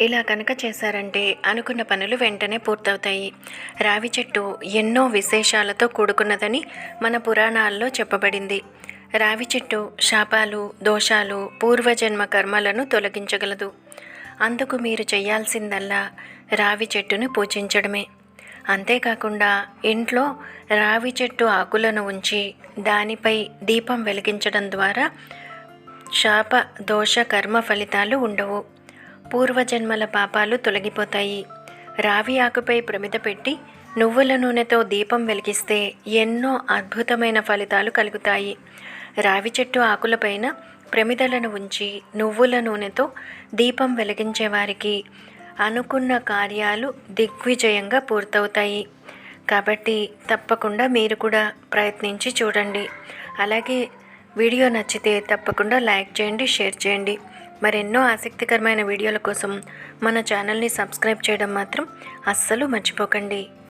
ఇలా కనుక చేశారంటే అనుకున్న పనులు వెంటనే పూర్తవుతాయి. రావి చెట్టు ఎన్నో విశేషాలతో కూడుకున్నదని మన పురాణాల్లో చెప్పబడింది. రావి చెట్టు శాపాలు దోషాలు పూర్వజన్మ కర్మలను తొలగించగలదు. అందుకు మీరు చేయాల్సిందల్లా రావి చెట్టును పూజించడమే. అంతేకాకుండా ఇంట్లో రావి చెట్టు ఆకులను ఉంచి దానిపై దీపం వెలిగించడం ద్వారా శాప దోష కర్మ ఫలితాలు ఉండవు. పూర్వజన్మల పాపాలు తొలగిపోతాయి. రావి ఆకుపై ప్రమిద పెట్టి నువ్వుల నూనెతో దీపం వెలిగిస్తే ఎన్నో అద్భుతమైన ఫలితాలు కలుగుతాయి. రావి చెట్టు ఆకులపైన ప్రమిదలను ఉంచి నువ్వుల నూనెతో దీపం వెలిగించే వారికి అనుకున్న కార్యాలు దిగ్విజయంగా పూర్తవుతాయి. కాబట్టి తప్పకుండా మీరు కూడా ప్రయత్నించి చూడండి. అలాగే వీడియో నచ్చితే తప్పకుండా లైక్ చేయండి షేర్ చేయండి. మరెన్నో ఆసక్తికరమైన వీడియోల కోసం మన ఛానల్ని సబ్స్క్రైబ్ చేయడం మాత్రం అస్సలు మర్చిపోకండి.